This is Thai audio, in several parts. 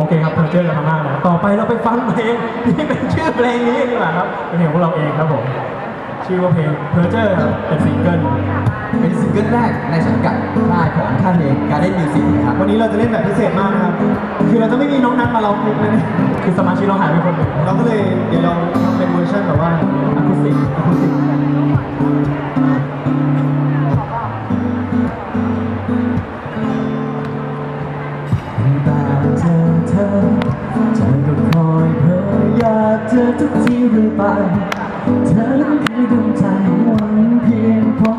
โอเคครับเพอร์เจอร์กันมามากแล้วต่อไปเราไปฟังเพลงที่เป็นชื่อเพลงนี้ดีกว่าครับเป็นเพลงของพวกเราเองครับผมชื่อว่าเพลงเพอร์เจอร์ครับเป็นซิงเกิลเป็นซิงเกิลแรกในสังกัดค่ายของท่านเองการเล่นมิวสิกนะครับวันนี้เราจะเล่นแบบพิเศษมากนะครับคือเราจะไม่มีน้องนัทมาร้องเพลงเลยนะคือสมาชิกเราหายไปคนหนึ่งเราก็เลยเดี๋ยวเราทำเป็นเวอร์ชันแบบว่าอะคูสติกอะคูสติกตาเธอเธ อใจก็คอยเพ้ออยากเจอทุกทีเรื่อยไป เธอนั้นคือดวงใจหวังเพียงพอ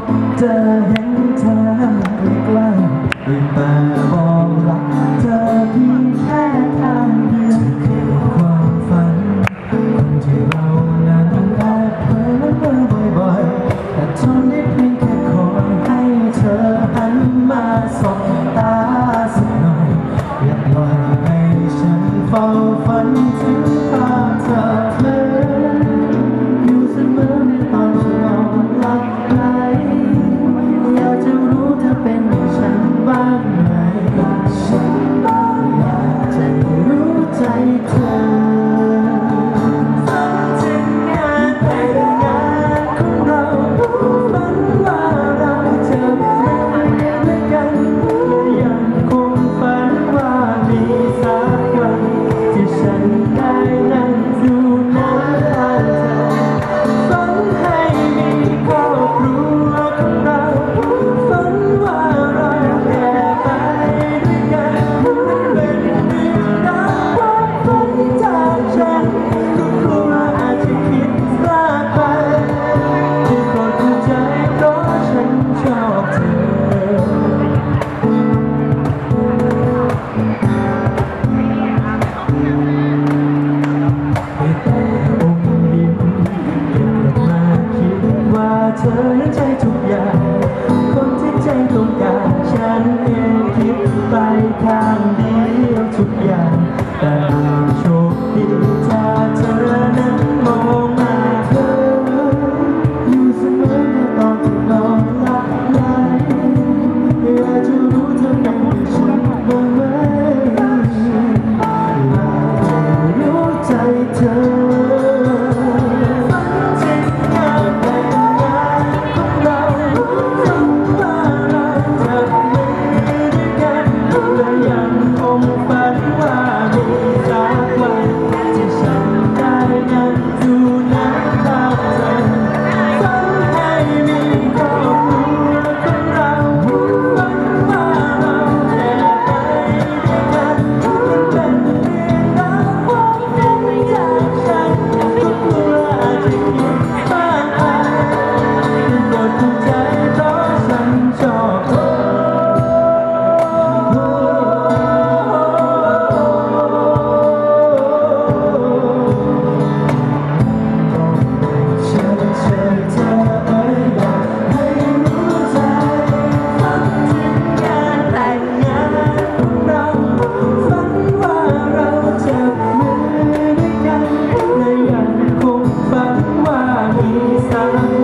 เธอและใจทุกอย่าง คนที่ใจตรงกันฉันเองคิดไปทาง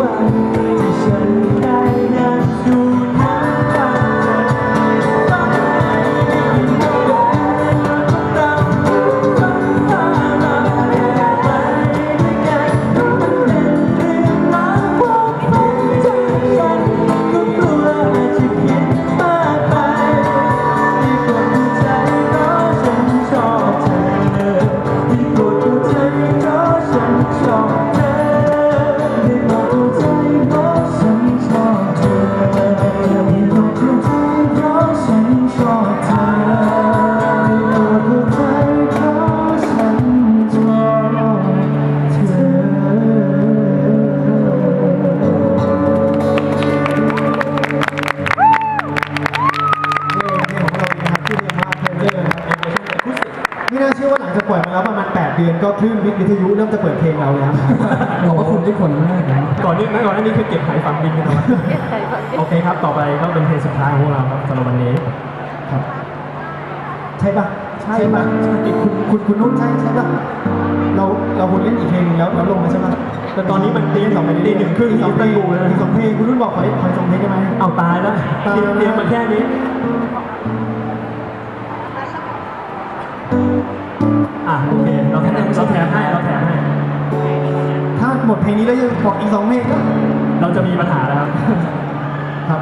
ว่า เดือนก็คลื่นวิทยุเริ่มจะเปิดเพลงเราแล้วครับขอบพระคุณทุกคนมากนะก่อนนี้ไม่ก่อนหน้านี้คือเก็บหายฝังดินกันเอาไว้โอเคครับ ต่อไปก็เป็นเพลงสุดท้ายของพวกเราครับสำหรับวันนี้ครับ ใช่ปะใช่ปะคุณคุณคุณนุ่นใช่ใช่ปะเราเราควรเล่นอีกเพลงนึงแล้วแล้วลงมาใช่ปะแต่ตอนนี้มันตีสองตีหนึ่งครึ่งอีกสองเพลงอยู่แล้วอีกสองเพลงคุณนุ่นบอกขอขออีกสองเพลงได้ไหมเอาตายแล้วตายแล้วเตรียมมาแค่นี้ เพลงนี้แล้วจะบอกอีกสองเพลงก็เราจะมีปัญหาแล้วครับ ครับ